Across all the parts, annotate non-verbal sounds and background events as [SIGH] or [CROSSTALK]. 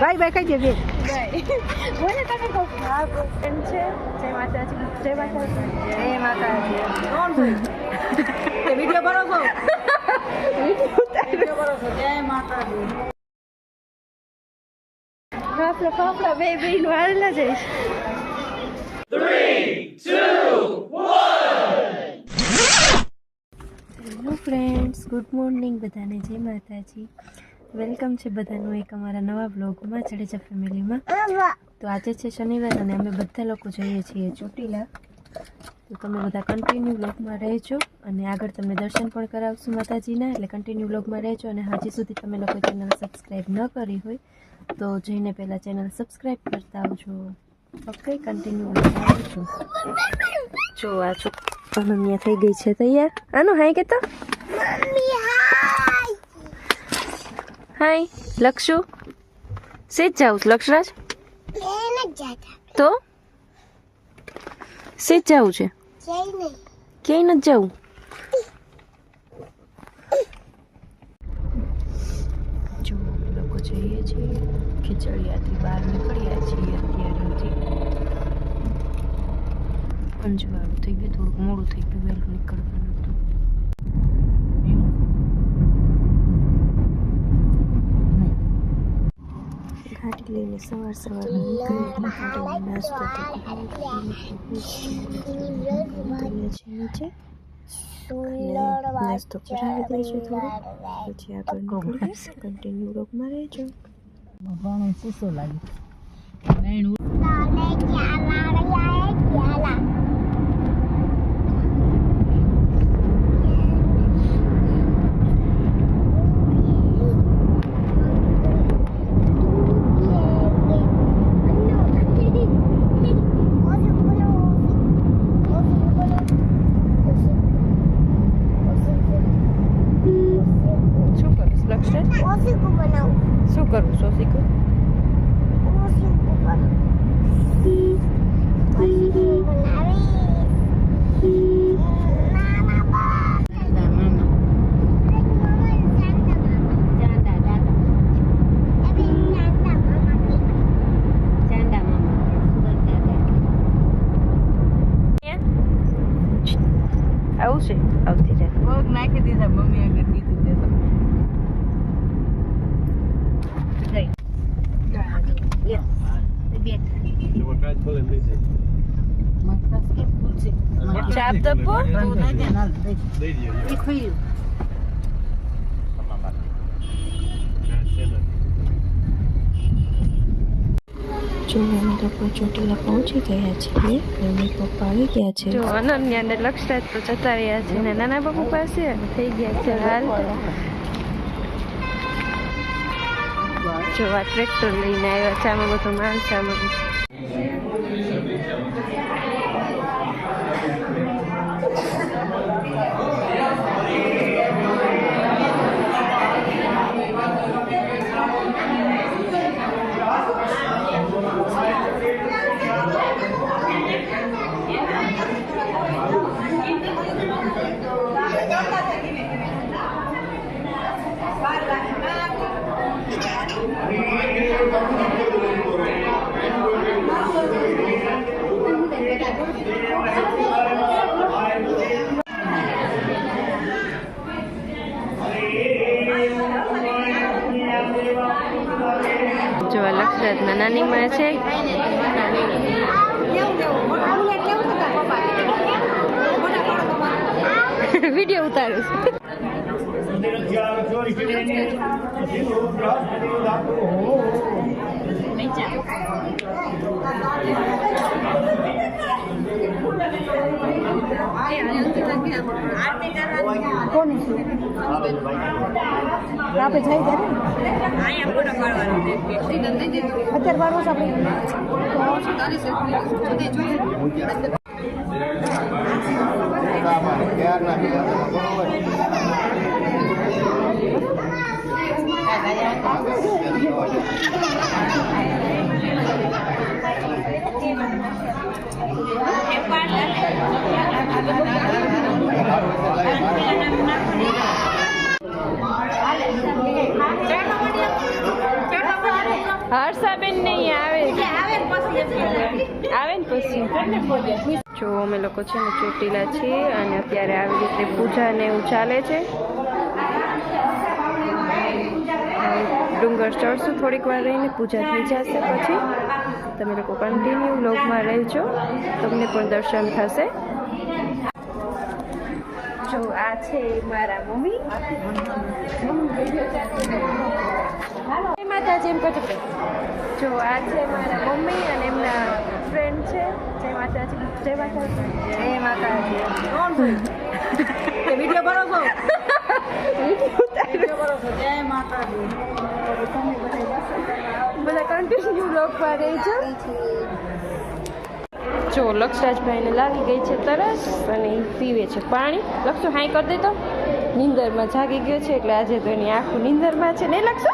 By bye કહી દે બે બોલે તમે કહો હા એમ છે? જય માતાજી. જય માતાજી. જય માતાજી. વીડિયો બરોબર વીડિયો છો. જય માતાજી. ફાફડા ફાફડા બે બે નું હારેલા જઈશ હેલો ફ્રેન્ડ્સ ગુડ મોર્નિંગ બધાને. જય માતાજી. વેલકમ છે બધાનું એક અમારા નવા બ્લોગમાં જડેજા ફેમિલીમાં. તો આજે છે શનિવાર અને અમે બધા લોકો જઈએ છીએ ચોટીલા. તો તમે બધા કન્ટિન્યુ બ્લોગમાં રહેજો અને આગળ તમને દર્શન પણ કરાવશું માતાજીના. એટલે કન્ટિન્યુ બ્લોગમાં રહેજો અને હજી સુધી તમે લોકો ચેનલ સબસ્ક્રાઈબ ન કરી હોય તો જઈને પહેલાં ચેનલ સબસ્ક્રાઈબ કરતા આવજો. ઓકે કન્ટિન્યુ બ્લોગમાં આવજો. જો આ છો મમ્મી થઈ ગઈ છે તૈયાર. આનું હાય કે તો હાય લક્ષુ. સેજ જાઉં છું, લક્ષરાજ તો? સેજ જાવું છે. ક્યાંય નથી જવું જો લોકો જઈએ છીએ ખીચડિયાથી બહાર નીકળ્યા છીએ અત્યારે હજી. અંજવાળું થઈ ગયું થોડુંક મોડું થઈ ગયું વહેલું નીકળવાનું. ગાડી લઈને સવાર સવાર નાસ્તો નીચે નાસ્તો કરાવી દઈશું થોડું પછી આગળ કન્ટિન્યુ રોગમાં રહેજો ઘણો શીશો લાગે શું કરીશ લક્ષ્ય શું કરવું સોસિકું આવું છે આવતી જાય પગ નાખી દીધા મમ્મી આગળ કીધું તે તો ચાપ દપો જો અમે લોકો ચોટીલા પહોંચી ગયા છીએ મમ્મી પપ્પા આવી ગયા છે. જો અનન્યા ને લક્ષરાજ તો જતા રહ્યા છે ને નાના બાપુ પાસે અને થઈ ગયા છે હાલ. જો આ ટ્રેક્ટર લઈને આવ્યા છે આમાં બધો માલ સામાન આ નાની માં છે. વીડિયો ઉતારું છું. કોણ છે આપણે જઈ ત્યારે અત્યારે બાર વર્ષ આપણે હર્ષાબેન નહીં આવે. આવે ને પછી જો અમે લોકો છે ને ચોટીલા છીએ અને અત્યારે આવી રીતે પૂજા ને એવું ચાલે છે. ડુંગર ચડશું થોડીક વાર રહીને પૂજા થઈ જશે પછી. તમે લોકો કન્ટિન્યુ લોકમાં રહેજો. તમને પણ દર્શન થશે. જો આ છે મારા મમ્મી. માતાજી એમ કરજો જો આ છે મારા મમ્મી અને એમના ફ્રેન્ડ છે. જય માતાજી જય માતાજી. જય માતાજી. [LAUGHS] વીડિયો છો? જય માતાજી. બધા કન્ટિન્યુ લોકમાં રહેજો. જો લક્ષરાજભાઈને લાગી ગઈ છે તરસ અને એ પીવે છે પાણી. લક્ષો હાઈ કરી દેતો નીંદરમાં જાગી ગયો છે એટલે આજે તો એની આખું નીંદરમાં છે. ને લક્ષો?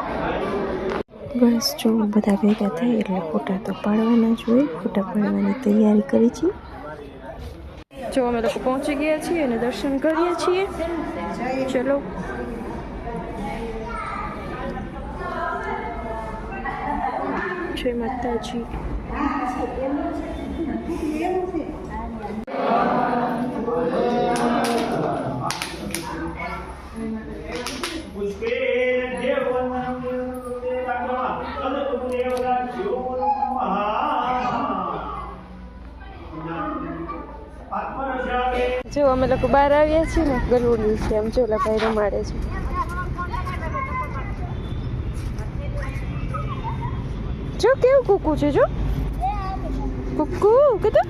બસ જો બધા ભેગા થાય એટલે ફોટા તો પાડવાના જ હોય. ફોટા પાડવાની તૈયારી કરી છે જો અમે લોકો પહોંચી ગયા છીએ અને દર્શન કરીએ છીએ. ચલો. જય માતાજી. જો અમે લોકો બહાર આવ્યા છીએ ને, ગલુડિયું છે આમ જો લખાઈ રમાડે છે. જો કેવું કૂકું છે, જો? કુકુ કીધું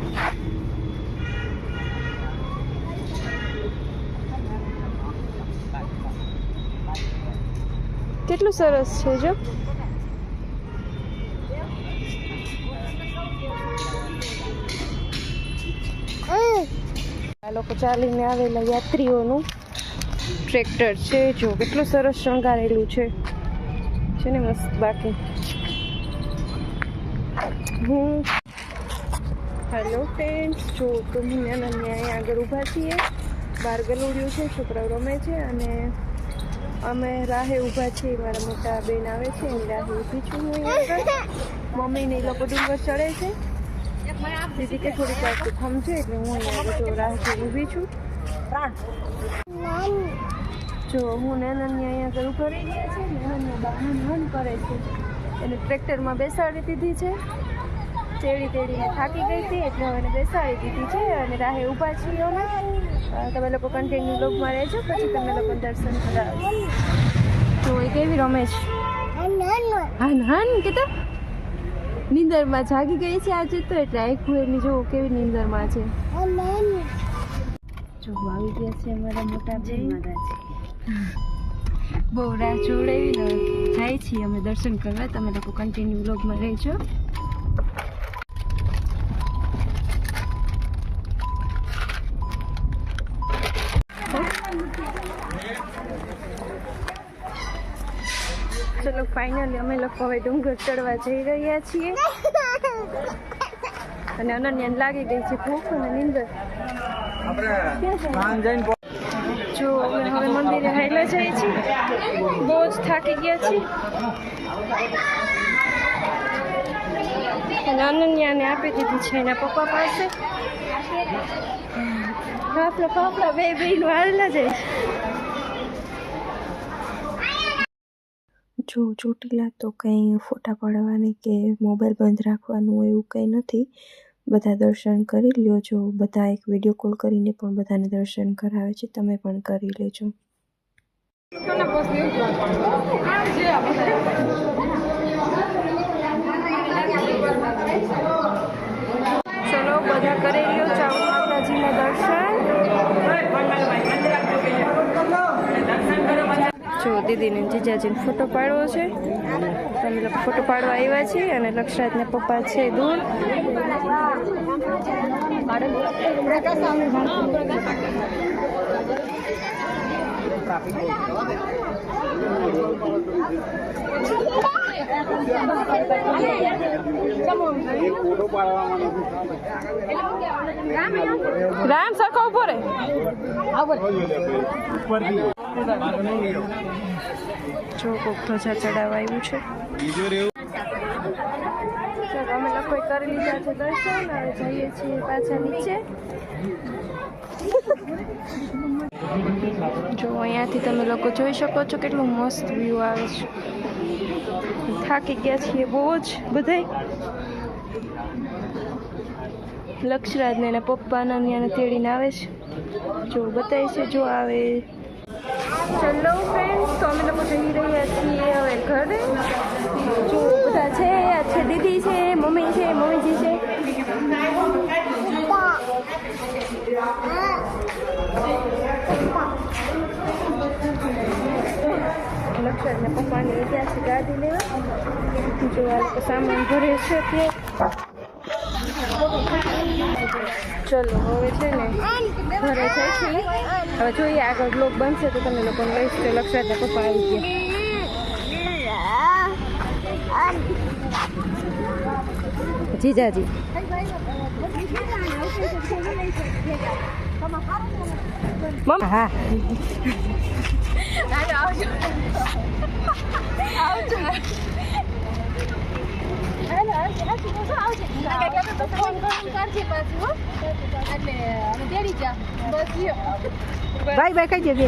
કેટલું સરસ છે જો આ લોકો ચાલીને આવેલા યાત્રીઓનું ટ્રેક્ટર છે જો કેટલું સરસ શણગારેલું છે છે ને મસ્ત બાકી હું હેલો ફ્રેન્ડ્સ જો તમે નાના અહીંયા આગળ ઊભા છીએ. બહાર ગલુડિયું છે, છોકરાઓ રમે છે અને અમે રાહે ઊભા છીએ. મારા મોટા બેન આવે છે, એની રાહે ઊભી છું હું આગળ. મમ્મીને એ લોકો ડુંગર ચડે છે. દીદી કે થોડીક વાર તું છે એટલે હું અહીંયા આગળ જો રાહથી ઊભી છું. જો હું નેનન્ય અહીંયા આગળ ઊભા રહી ગયા છે. નેનન્ય બહાર કરે છે. એને ટ્રેક્ટરમાં બેસાડી દીધી છે. તેડી તેડીને થાકી ગઈ હતી એટલે હવે એને બેસાડી દીધી છે અને રાહે ઊભા છીએ અમે. તમે લોકો કન્ટિન્યુ લોકમાં રહેજો પછી તમે લોકો દર્શન કરાવજો તો એ કેવી રમે છે? હાન હાન નીંદરમાં જાગી ગઈ છે આજે તો એટલે આખું એની જો કેવી નીંદરમાં છે. જો આવી ગયા છે અમારા મોટા ભાઈ બહુ રાહ જોડાવીને જાય છીએ અમે દર્શન કરવા. તમે લોકો કન્ટિન્યુ બ્લોગમાં રહેજો. ફાઇનલી અમે લોકો હવે ડુંગર ચડવા જઈ રહ્યા છીએ. અને અનન્યાને લાગી ગઈ છે ભૂખ અને નીંદર. જો અમે હવે મંદિરે હેલા જઈએ છીએ. બહુ જ થાકી ગયા છીએ. અને અનન્યાને આપી દીધી છે એના પપ્પા પાસે. ફાફડા ફાફડા બે બેનું હારેલા જાય જો ચોટીલા તો કંઈ ફોટા પાડવાની કે મોબાઈલ બંધ રાખવાનું એવું કંઈ નથી. બધા દર્શન કરી લ્યો જો. બધા એક વીડિયો કોલ કરીને પણ બધાને દર્શન કરાવે છે. તમે પણ કરી લેજો. ચલો, બધા કરી લ્યો ચાલો માતાજીના દર્શન જો દીદીને જીજાજીને ફોટો પાડવો છે તમે લોકો ફોટો પાડવા આવ્યા છીએ અને લક્ષરાજના પપ્પા છે દૂર રામ સરખો ઊભો રે જો કોક ધ્વજા ચડાવવા આવ્યું છે. અમે લોકોએ કરી લીધા છે દર્શન, હવે જઈએ છીએ પાછા નીચે. જો, અહીંયાથી તમે લોકો જોઈ શકો છો કેટલું મસ્ત વ્યૂ આવે છે. થાકી ગયા છીએ બહુ જ બધાય. લક્ષરાજને એના પપ્પાના ત્યાં તેડીને આવે છે. જો બતાવે છે, જો આવે. ચલો ફ્રેન્ડ્સ તો અમે લોકો જઈ રહ્યા છીએ હવે ઘરે. જો બધા છે, આ છે, દીદી છે, મમ્મી છે, મમ્મીજી છે. લક્ષણને પપ્પાને ગયા છે ગાડી લેવા. જો સામાન ભરે છે તે ચલો, હવે છે ને ઘરે છે હવે જોઈએ આગળ બ્લોક બનશે તો તમે લોકોને લઈશ તો લક્ષણને પપ્પા આવી ગયા. જીજાજી. મમ્મી હા. બાય બાય કહી દેજે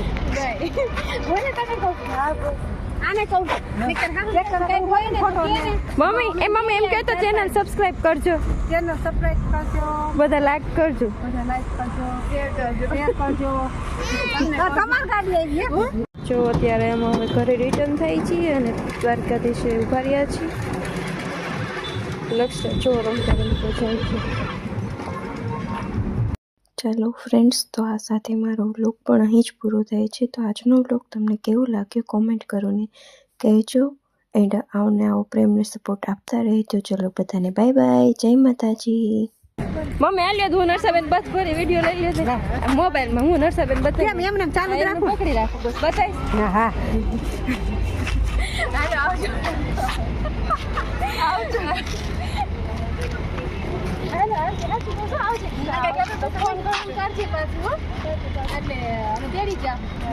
મમ્મી એ મમ્મી એમ કહેતો ચેનલ સબસ્ક્રાઇબ કરજો. ચેનલ સબસ્ક્રાઇબ કરજો. બધા લાઈક કરજો. બધા લાઈક કરજો. શેર કરજો. શેર કરજો. તમાર ગાડી જો અત્યારે અમે હવે ઘરે રિટર્ન થઈ છીએ અને દ્વારકાધીશે ઊભા રહ્યા છીએ. લક્ષ્ય જો રમતા રમતા જાય છે. ચાલો ફ્રેન્ડ્સ તો આ સાથે મારો વ્લોગ પણ અહીં જ પૂરો થાય છે. તો આજનો વ્લોગ તમને કેવો લાગ્યો કોમેન્ટ કરોને કહેજો. એન્ડ આવને આવો પ્રેમને સપોર્ટ આપતા રહેજો ચલો બધાને બાય બાય જય માતાજી. મમ્મી આ લ્યો હું નરસાબેન બસ ભરી વીડિયો લઈ લેજે મોબાઈલમાં હું નરસાબેન બતાવી કેમ? એમને એમ ચાલુ જ રાખો. પકડી રાખો બસ બતાવી હા [LAUGHS] હા ફોન કરજે પાછું એટલે અમે તેડી જા